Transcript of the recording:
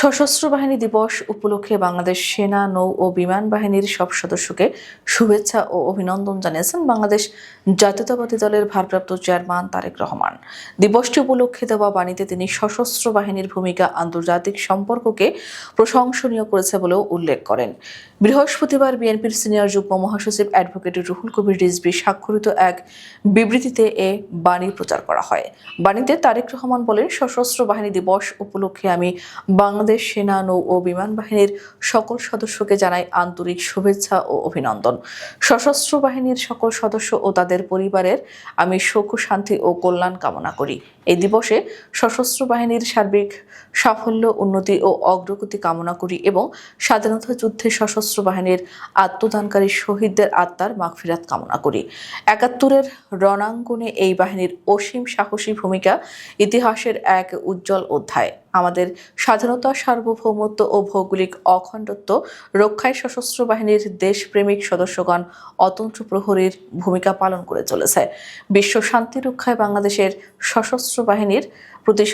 সশস্ত্র বাহিনী দিবস উপলক্ষে বাংলাদেশ সেনা, নৌ ও বিমান বাহিনীর সব সদস্যকে শুভেচ্ছা ও অভিনন্দন জানিয়েছেন বাংলাদেশ জাতীয়তাবাদী দলের ভারপ্রাপ্ত চেয়ারম্যান তারেক রহমান। দিবসটি উপলক্ষে দেওয়া বাণীতে তিনি সশস্ত্র বাহিনীর ভূমিকা, আন্তর্জাতিক সম্পর্ককে প্রশংসনীয় করেছে বলেও উল্লেখ করেন। বৃহস্পতিবার বিএনপির সিনিয়র যুগ্ম মহাসচিব অ্যাডভোকেট রুহুল কবির রিজভি স্বাক্ষরিত এক বিবৃতিতে এ বাণী প্রচার করা হয়। বাণীতে তারেক রহমান বলেন, সশস্ত্র বাহিনী দিবস উপলক্ষে আমি বাংলাদেশ সেনা, নৌ ও বিমান বাহিনীর সকল সদস্যকে জানাই আন্তরিক শুভেচ্ছা ও অভিনন্দন। সশস্ত্র বাহিনীর সকল সদস্য ও তাদের পরিবারের আমি সুখ, শান্তি ও কল্যাণ কামনা করি। এই দিবসে সশস্ত্র বাহিনীর সার্বিক সাফল্য, উন্নতি ও অগ্রগতি কামনা করি এবং স্বাধীনতা যুদ্ধে সশস্ত্র বাহিনীর আত্মদানকারী শহীদদের আত্মার মাগফিরাত কামনা করি। একাত্তরের রণাঙ্গনে এই বাহিনীর অসীম সাহসী ভূমিকা ইতিহাসের এক উজ্জ্বল অধ্যায়। আমাদের স্বাধীনতা, সার্বভৌমত্ব ও ভৌগোলিক অখণ্ডত্ব রক্ষায় সশস্ত্র বাহিনীর দেশপ্রেমিক সদস্যগণ অতন্ত্র প্রহরীর ভূমিকা পালন করে চলেছে। বিশ্ব শান্তি রক্ষায় বাংলাদেশের সশস্ত্র বাহিনীর প্রতি